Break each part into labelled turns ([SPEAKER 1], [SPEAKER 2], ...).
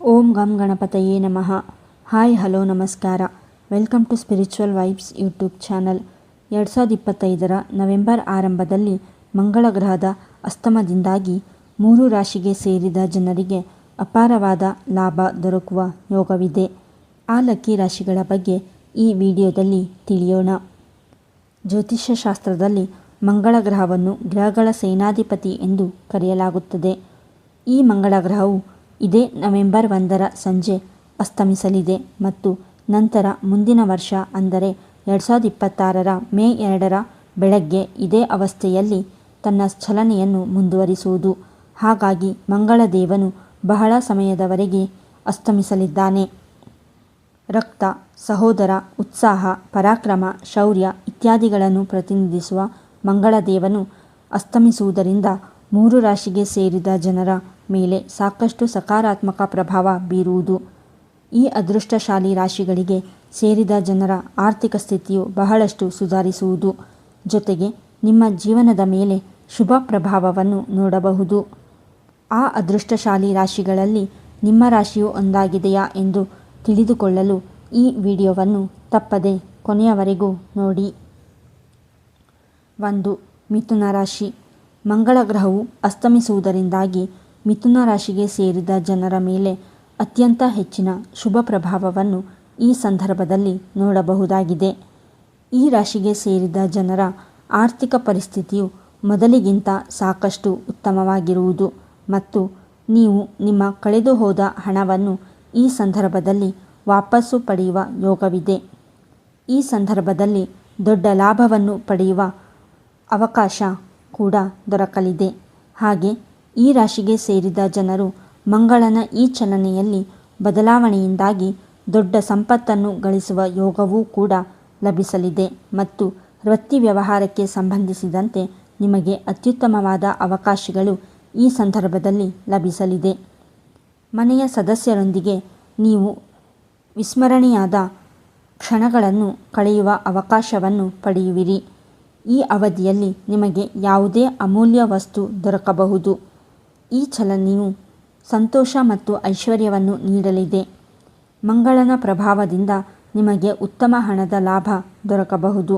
[SPEAKER 1] ಓಂ ಗಂ ಗಣಪತಯೇ ನಮಃ. ಹಾಯ್, ಹಲೋ, ನಮಸ್ಕಾರ. Welcome to spiritual vibes YouTube channel. ಎರಡು ಸಾವಿರದ ಇಪ್ಪತ್ತೈದರ ನವೆಂಬರ್ ಆರಂಭದಲ್ಲಿ ಮಂಗಳ ಗ್ರಹದ ಅಸ್ತಮದಿಂದಾಗಿ ಮೂರು ರಾಶಿಗೆ ಸೇರಿದ ಜನರಿಗೆ ಅಪಾರವಾದ ಲಾಭ ದೊರಕುವ ಯೋಗವಿದೆ. ಆ ಲಕ್ಕಿ ರಾಶಿಗಳ ಬಗ್ಗೆ ಈ ವಿಡಿಯೋದಲ್ಲಿ ತಿಳಿಯೋಣ. ಜ್ಯೋತಿಷ್ಯ ಶಾಸ್ತ್ರದಲ್ಲಿ ಮಂಗಳ ಗ್ರಹವನ್ನು ಗ್ರಹಗಳ ಸೇನಾಧಿಪತಿ ಎಂದು ಕರೆಯಲಾಗುತ್ತದೆ. ಈ ಮಂಗಳ ಗ್ರಹವು ಇದೇ ನವೆಂಬರ್ ಒಂದರ ಸಂಜೆ ಅಸ್ತಮಿಸಲಿದೆ ಮತ್ತು ನಂತರ ಮುಂದಿನ ವರ್ಷ ಅಂದರೆ ಎರಡು ಸಾವಿರದ ಇಪ್ಪತ್ತಾರರ ಮೇ ಎರಡರ ಬೆಳಗ್ಗೆ ಇದೇ ಅವಸ್ಥೆಯಲ್ಲಿ ತನ್ನ ಚಲನೆಯನ್ನು ಮುಂದುವರಿಸುವುದು. ಹಾಗಾಗಿ ಮಂಗಳ ದೇವನು ಬಹಳ ಸಮಯದವರೆಗೆ ಅಸ್ತಮಿಸಲಿದ್ದಾನೆ. ರಕ್ತ, ಸಹೋದರ, ಉತ್ಸಾಹ, ಪರಾಕ್ರಮ, ಶೌರ್ಯ ಇತ್ಯಾದಿಗಳನ್ನು ಪ್ರತಿನಿಧಿಸುವ ಮಂಗಳ ದೇವನು ಅಸ್ತಮಿಸುವುದರಿಂದ ಮೂರು ರಾಶಿಗೆ ಸೇರಿದ ಜನರ ಮೇಲೆ ಸಾಕಷ್ಟು ಸಕಾರಾತ್ಮಕ ಪ್ರಭಾವ ಬೀರುವುದು. ಈ ಅದೃಷ್ಟಶಾಲಿ ರಾಶಿಗಳಿಗೆ ಸೇರಿದ ಜನರ ಆರ್ಥಿಕ ಸ್ಥಿತಿಯು ಬಹಳಷ್ಟು ಸುಧಾರಿಸುವುದು. ಜೊತೆಗೆ ನಿಮ್ಮ ಜೀವನದ ಮೇಲೆ ಶುಭ ಪ್ರಭಾವವನ್ನು ನೋಡಬಹುದು. ಆ ಅದೃಷ್ಟಶಾಲಿ ರಾಶಿಗಳಲ್ಲಿ ನಿಮ್ಮ ರಾಶಿಯು ಒಂದಾಗಿದೆಯಾ ಎಂದು ತಿಳಿದುಕೊಳ್ಳಲು ಈ ವಿಡಿಯೋವನ್ನು ತಪ್ಪದೆ ಕೊನೆಯವರೆಗೂ ನೋಡಿ. ಒಂದು, ಮಿಥುನ ರಾಶಿ. ಮಂಗಳ ಗ್ರಹವು ಅಸ್ತಮಿಸುವುದರಿಂದಾಗಿ ಮಿಥುನ ರಾಶಿಗೆ ಸೇರಿದ ಜನರ ಮೇಲೆ ಅತ್ಯಂತ ಹೆಚ್ಚಿನ ಶುಭ ಪ್ರಭಾವವನ್ನು ಈ ಸಂದರ್ಭದಲ್ಲಿ ನೋಡಬಹುದಾಗಿದೆ. ಈ ರಾಶಿಗೆ ಸೇರಿದ ಜನರ ಆರ್ಥಿಕ ಪರಿಸ್ಥಿತಿಯು ಮೊದಲಿಗಿಂತ ಸಾಕಷ್ಟು ಉತ್ತಮವಾಗಿರುವುದು ಮತ್ತು ನೀವು ನಿಮ್ಮ ಕಳೆದು ಹೋದ ಹಣವನ್ನು ಈ ಸಂದರ್ಭದಲ್ಲಿ ವಾಪಸ್ಸು ಪಡೆಯುವ ಯೋಗವಿದೆ. ಈ ಸಂದರ್ಭದಲ್ಲಿ ದೊಡ್ಡ ಲಾಭವನ್ನು ಪಡೆಯುವ ಅವಕಾಶ ಕೂಡ ದೊರಕಲಿದೆ. ಹಾಗೆ ಈ ರಾಶಿಗೆ ಸೇರಿದ ಜನರು ಮಂಗಳನ ಈ ಚಲನೆಯಲ್ಲಿ ಬದಲಾವಣೆಯಿಂದಾಗಿ ದೊಡ್ಡ ಸಂಪತ್ತನ್ನು ಗಳಿಸುವ ಯೋಗವೂ ಕೂಡ ಲಭಿಸಲಿದೆ ಮತ್ತು ವೃತ್ತಿ ವ್ಯವಹಾರಕ್ಕೆ ಸಂಬಂಧಿಸಿದಂತೆ ನಿಮಗೆ ಅತ್ಯುತ್ತಮವಾದ ಅವಕಾಶಗಳು ಈ ಸಂದರ್ಭದಲ್ಲಿ ಲಭಿಸಲಿದೆ. ಮನೆಯ ಸದಸ್ಯರೊಂದಿಗೆ ನೀವು ವಿಸ್ಮರಣೀಯಾದ ಕ್ಷಣಗಳನ್ನು ಕಳೆಯುವ ಅವಕಾಶವನ್ನು ಪಡೆಯುವಿರಿ. ಈ ಅವಧಿಯಲ್ಲಿ ನಿಮಗೆ ಯಾವುದೇ ಅಮೂಲ್ಯ ವಸ್ತು ದೊರಕಬಹುದು. ಈ ಚಲನೆಯು ಸಂತೋಷ ಮತ್ತು ಐಶ್ವರ್ಯವನ್ನು ನೀಡಲಿದೆ. ಮಂಗಳನ ಪ್ರಭಾವದಿಂದ ನಿಮಗೆ ಉತ್ತಮ ಹಣದ ಲಾಭ ದೊರಕಬಹುದು.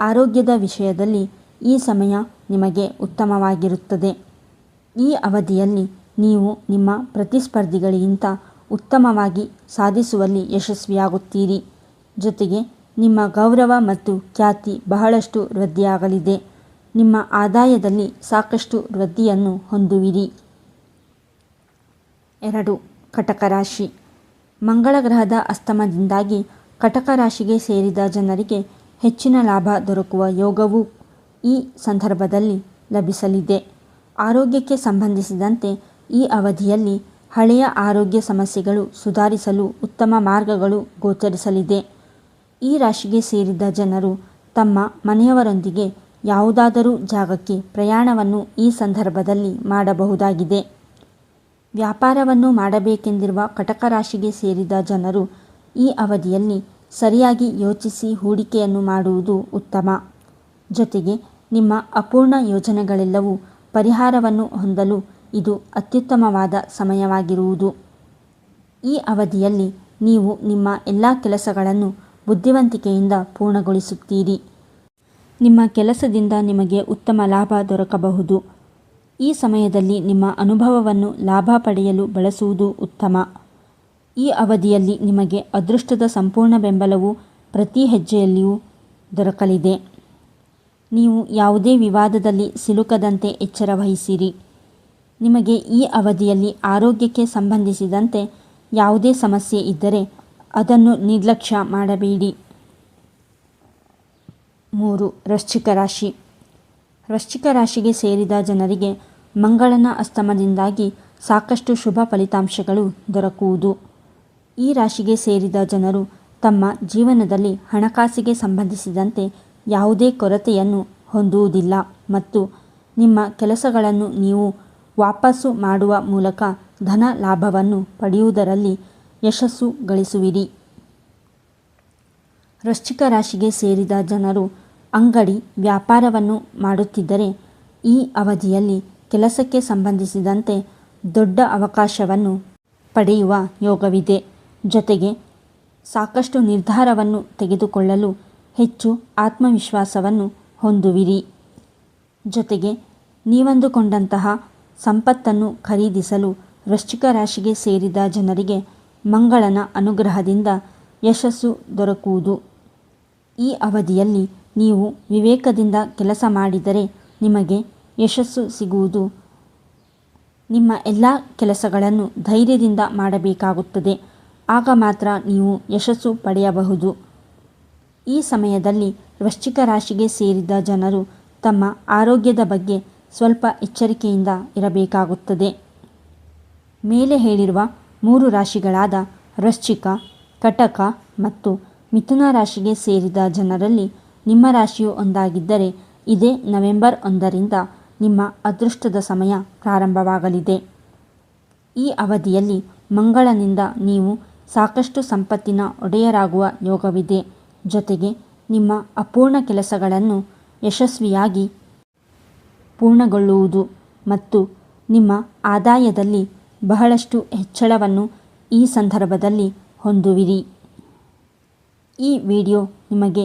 [SPEAKER 1] ಆರೋಗ್ಯದ ವಿಷಯದಲ್ಲಿ ಈ ಸಮಯ ನಿಮಗೆ ಉತ್ತಮವಾಗಿರುತ್ತದೆ. ಈ ಅವಧಿಯಲ್ಲಿ ನೀವು ನಿಮ್ಮ ಪ್ರತಿಸ್ಪರ್ಧಿಗಳಿಗಿಂತ ಉತ್ತಮವಾಗಿ ಸಾಧಿಸುವಲ್ಲಿ ಯಶಸ್ವಿಯಾಗುತ್ತೀರಿ. ಜೊತೆಗೆ ನಿಮ್ಮ ಗೌರವ ಮತ್ತು ಖ್ಯಾತಿ ಬಹಳಷ್ಟು ವೃದ್ಧಿಯಾಗಲಿದೆ. ನಿಮ್ಮ ಆದಾಯದಲ್ಲಿ ಸಾಕಷ್ಟು ವೃದ್ಧಿಯನ್ನು ಹೊಂದುವಿರಿ. ಎರಡು, ಕಟಕ ರಾಶಿ. ಮಂಗಳ ಗ್ರಹದ ಅಸ್ತಮದಿಂದಾಗಿ ಕಟಕ ರಾಶಿಗೆ ಸೇರಿದ ಜನರಿಗೆ ಹೆಚ್ಚಿನ ಲಾಭ ದೊರಕುವ ಯೋಗವು ಈ ಸಂದರ್ಭದಲ್ಲಿ ಲಭಿಸಲಿದೆ. ಆರೋಗ್ಯಕ್ಕೆ ಸಂಬಂಧಿಸಿದಂತೆ ಈ ಅವಧಿಯಲ್ಲಿ ಹಳೆಯ ಆರೋಗ್ಯ ಸಮಸ್ಯೆಗಳು ಸುಧಾರಿಸಲು ಉತ್ತಮ ಮಾರ್ಗಗಳು ಗೋಚರಿಸಲಿದೆ. ಈ ರಾಶಿಗೆ ಸೇರಿದ ಜನರು ತಮ್ಮ ಮನೆಯವರೊಂದಿಗೆ ಯಾವುದಾದರೂ ಜಾಗಕ್ಕೆ ಪ್ರಯಾಣವನ್ನು ಈ ಸಂದರ್ಭದಲ್ಲಿ ಮಾಡಬಹುದಾಗಿದೆ. ವ್ಯಾಪಾರವನ್ನು ಮಾಡಬೇಕೆಂದಿರುವ ಕಟಕ ರಾಶಿಗೆ ಸೇರಿದ ಜನರು ಈ ಅವಧಿಯಲ್ಲಿ ಸರಿಯಾಗಿ ಯೋಚಿಸಿ ಹೂಡಿಕೆಯನ್ನು ಮಾಡುವುದು ಉತ್ತಮ. ಜೊತೆಗೆ ನಿಮ್ಮ ಅಪೂರ್ಣ ಯೋಜನೆಗಳೆಲ್ಲವೂ ಪರಿಹಾರವನ್ನು ಹೊಂದಲು ಇದು ಅತ್ಯುತ್ತಮವಾದ ಸಮಯವಾಗಿರುವುದು. ಈ ಅವಧಿಯಲ್ಲಿ ನೀವು ನಿಮ್ಮ ಎಲ್ಲ ಕೆಲಸಗಳನ್ನು ಬುದ್ಧಿವಂತಿಕೆಯಿಂದ ಪೂರ್ಣಗೊಳಿಸುತ್ತೀರಿ. ನಿಮ್ಮ ಕೆಲಸದಿಂದ ನಿಮಗೆ ಉತ್ತಮ ಲಾಭ ದೊರಕಬಹುದು. ಈ ಸಮಯದಲ್ಲಿ ನಿಮ್ಮ ಅನುಭವವನ್ನು ಲಾಭ ಪಡೆಯಲು ಬಳಸುವುದು ಉತ್ತಮ. ಈ ಅವಧಿಯಲ್ಲಿ ನಿಮಗೆ ಅದೃಷ್ಟದ ಸಂಪೂರ್ಣ ಬೆಂಬಲವು ಪ್ರತಿ ಹೆಜ್ಜೆಯಲ್ಲಿಯೂ ದೊರಕಲಿದೆ. ನೀವು ಯಾವುದೇ ವಿವಾದದಲ್ಲಿ ಸಿಲುಕದಂತೆ ಎಚ್ಚರ ವಹಿಸಿರಿ. ನಿಮಗೆ ಈ ಅವಧಿಯಲ್ಲಿ ಆರೋಗ್ಯಕ್ಕೆ ಸಂಬಂಧಿಸಿದಂತೆ ಯಾವುದೇ ಸಮಸ್ಯೆ ಇದ್ದರೆ ಅದನ್ನು ನಿರ್ಲಕ್ಷ್ಯ ಮಾಡಬೇಡಿ. ಮೂರು, ವೃಶ್ಚಿಕ ರಾಶಿ. ವೃಶ್ಚಿಕ ರಾಶಿಗೆ ಸೇರಿದ ಜನರಿಗೆ ಮಂಗಳನ ಅಸ್ತಮದಿಂದಾಗಿ ಸಾಕಷ್ಟು ಶುಭ ಫಲಿತಾಂಶಗಳು ದೊರಕುವುದು. ಈ ರಾಶಿಗೆ ಸೇರಿದ ಜನರು ತಮ್ಮ ಜೀವನದಲ್ಲಿ ಹಣಕಾಸಿಗೆ ಸಂಬಂಧಿಸಿದಂತೆ ಯಾವುದೇ ಕೊರತೆಯನ್ನು ಹೊಂದುವುದಿಲ್ಲ ಮತ್ತು ನಿಮ್ಮ ಕೆಲಸಗಳನ್ನು ನೀವು ವಾಪಸ್ಸು ಮಾಡುವ ಮೂಲಕ ಧನ ಲಾಭವನ್ನು ಪಡೆಯುವುದರಲ್ಲಿ ಯಶಸ್ಸು ಗಳಿಸುವಿರಿ. ವೃಶ್ಚಿಕ ರಾಶಿಗೆ ಸೇರಿದ ಜನರು ಅಂಗಡಿ ವ್ಯಾಪಾರವನ್ನು ಮಾಡುತ್ತಿದ್ದರೆ ಈ ಅವಧಿಯಲ್ಲಿ ಕೆಲಸಕ್ಕೆ ಸಂಬಂಧಿಸಿದಂತೆ ದೊಡ್ಡ ಅವಕಾಶವನ್ನು ಪಡೆಯುವ ಯೋಗವಿದೆ. ಜೊತೆಗೆ ಸಾಕಷ್ಟು ನಿರ್ಧಾರವನ್ನು ತೆಗೆದುಕೊಳ್ಳಲು ಹೆಚ್ಚು ಆತ್ಮವಿಶ್ವಾಸವನ್ನು ಹೊಂದುವಿರಿ. ಜೊತೆಗೆ ನೀವಂದುಕೊಂಡಂತಹ ಸಂಪತ್ತನ್ನು ಖರೀದಿಸಲು ವೃಶ್ಚಿಕ ರಾಶಿಗೆ ಸೇರಿದ ಜನರಿಗೆ ಮಂಗಳನ ಅನುಗ್ರಹದಿಂದ ಯಶಸ್ಸು ದೊರಕುವುದು. ಈ ಅವಧಿಯಲ್ಲಿ ನೀವು ವಿವೇಕದಿಂದ ಕೆಲಸ ಮಾಡಿದರೆ ನಿಮಗೆ ಯಶಸ್ಸು ಸಿಗುವುದು. ನಿಮ್ಮ ಎಲ್ಲ ಕೆಲಸಗಳನ್ನು ಧೈರ್ಯದಿಂದ ಮಾಡಬೇಕಾಗುತ್ತದೆ. ಆಗ ಮಾತ್ರ ನೀವು ಯಶಸ್ಸು ಪಡೆಯಬಹುದು. ಈ ಸಮಯದಲ್ಲಿ ವೃಶ್ಚಿಕ ರಾಶಿಗೆ ಸೇರಿದ ಜನರು ತಮ್ಮ ಆರೋಗ್ಯದ ಬಗ್ಗೆ ಸ್ವಲ್ಪ ಎಚ್ಚರಿಕೆಯಿಂದ ಇರಬೇಕಾಗುತ್ತದೆ. ಮೇಲೆ ಹೇಳಿರುವ ಮೂರು ರಾಶಿಗಳಾದ ವೃಶ್ಚಿಕ, ಕಟಕ ಮತ್ತು ಮಿಥುನ ರಾಶಿಗೆ ಸೇರಿದ ಜನರಲ್ಲಿ ನಿಮ್ಮ ರಾಶಿಯು ಒಂದಾಗಿದ್ದರೆ ಇದೇ ನವೆಂಬರ್ ಒಂದರಿಂದ ನಿಮ್ಮ ಅದೃಷ್ಟದ ಸಮಯ ಪ್ರಾರಂಭವಾಗಲಿದೆ. ಈ ಅವಧಿಯಲ್ಲಿ ಮಂಗಳನಿಂದ ನೀವು ಸಾಕಷ್ಟು ಸಂಪತ್ತಿನ ಒಡೆಯರಾಗುವ ಯೋಗವಿದೆ. ಜೊತೆಗೆ ನಿಮ್ಮ ಅಪೂರ್ಣ ಕೆಲಸಗಳನ್ನು ಯಶಸ್ವಿಯಾಗಿ ಪೂರ್ಣಗೊಳ್ಳುವುದು ಮತ್ತು ನಿಮ್ಮ ಆದಾಯದಲ್ಲಿ ಬಹಳಷ್ಟು ಹೆಚ್ಚಳವನ್ನು ಈ ಸಂದರ್ಭದಲ್ಲಿ ಹೊಂದುವಿರಿ. ಈ ವಿಡಿಯೋ ನಿಮಗೆ